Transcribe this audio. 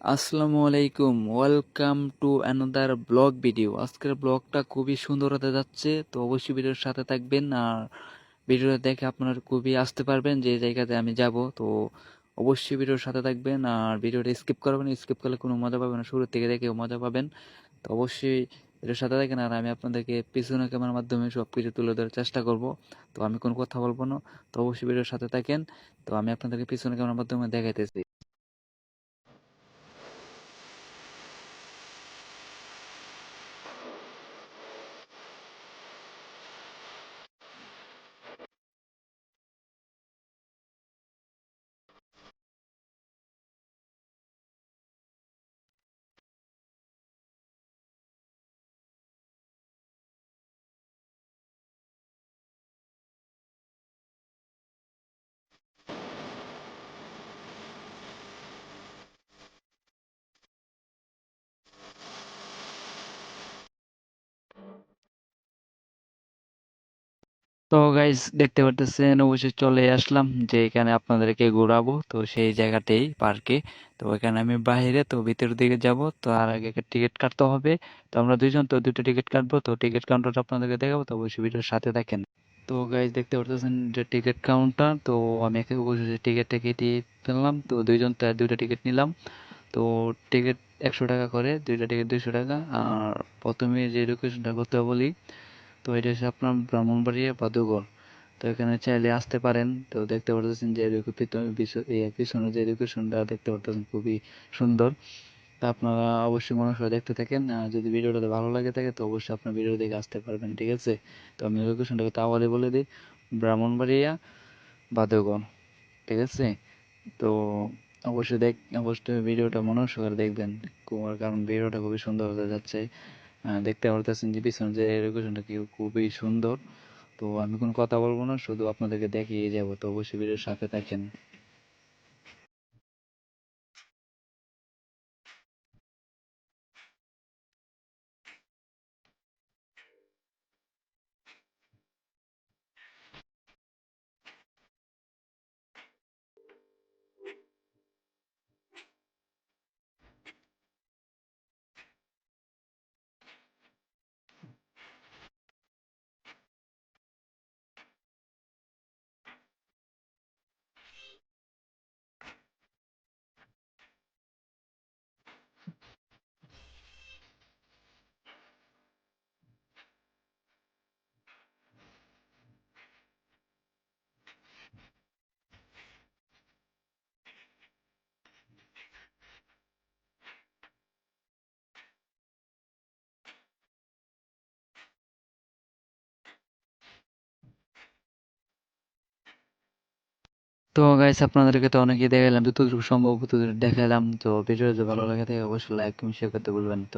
আসসালামু আলাইকুম। Welcome to another blog video আজকের ব্লগটা খুবই সুন্দর হতে যাচ্ছে, তো অবশ্যই ভিডিওর সাথে থাকবেন আর ভিডিওটা দেখে আপনারা খুবই আসতে পারবেন যে জায়গাতে আমি যাব, তো অবশ্যই ভিডিওর সাথে থাকবেন আর ভিডিওটা স্কিপ করবেন স্কিপ করলে কোনো মজা পাবেন না, শুরু থেকে দেখেও মজা পাবেন। তো অবশ্যই ভিডিওর সাথে থাকেন আর আমি আপনাদেরকে পিছনে ক্যামেরার মাধ্যমে সব কিছু তুলে ধরার চেষ্টা করব, তো আমি কোনো কথা বলব না, তো অবশ্যই ভিডিওর সাথে থাকেন, তো আমি আপনাদেরকে পিছনে ক্যামেরার মাধ্যমে দেখাইতেছি। তো গাইজ দেখতে পারতেছেন, অবশ্যই চলে আসলাম যে এখানে আপনাদেরকে ঘোরাবো। তো সেই জায়গাতেই পার্কে। তো এখানে আমি বাইরে, তো ভিতরের দিকে যাব। তো আর আগে একটা টিকিট কাটতে হবে। তো আমরা দুইজন, তো দুটো টিকিট কাটবো। তো টিকিট কাউন্টারটা আপনাদেরকে দেখাবো। তো অবশ্যই ভিডিওর সাথে দেখেন তো গাইজ দেখতে পারতেছেন যে টিকিট কাউন্টার। তো আমি অবশ্যই টিকিটটা কেটে ফেললাম। তো দুইজন, তো দুইটা টিকিট নিলাম। তো টিকিট একশো টাকা করে, দুইটা টিকিট দুইশো টাকা। আর প্রথমে যে লোকেশনটা করতে বলি তো এটা হচ্ছে আপনার ব্রাহ্মণবাড়িয়া বাদুগর তো এখানে চাইলে আসতে পারেন। তো দেখতে পারতেছেন যে পিছনে যে এডুকেশনটা দেখতে পারতেছেন খুবই সুন্দর। তা আপনারা অবশ্যই মনোসহ দেখতে থাকেন। আর যদি ভিডিওটা ভালো লাগে থাকে, তো অবশ্যই আপনার ভিডিও দেখে আসতে পারবেন, ঠিক আছে? তো আমি লোকেশনটাকে তাহলে বলে দিই, ব্রাহ্মণবাড়িয়া বাদুগর ঠিক আছে? তো অবশ্যই দেখ অবশ্যই ভিডিওটা মনোসহকারে দেখবেন। কারণ ভিডিওটা খুবই সুন্দর হতে যাচ্ছে। দেখতে পারতেছেন যে পিছনে যে লোকেশনটা কি খুবই সুন্দর। তো আমি কোনো কথা বলব না, শুধু আপনাদেরকে দেখিয়ে যাব। তো অবশ্যই ভিডিওর সাথে থাকেন। তো গাইস আপনাদেরকে তো অনেকেই দেখালাম যতটুকু সম্ভব, ততটুকু দেখালাম তো ভিডিও যদি ভালো লাগে থাকে, অবশ্যই লাইক কমেন্ট শেয়ার করতে ভুলবেন তো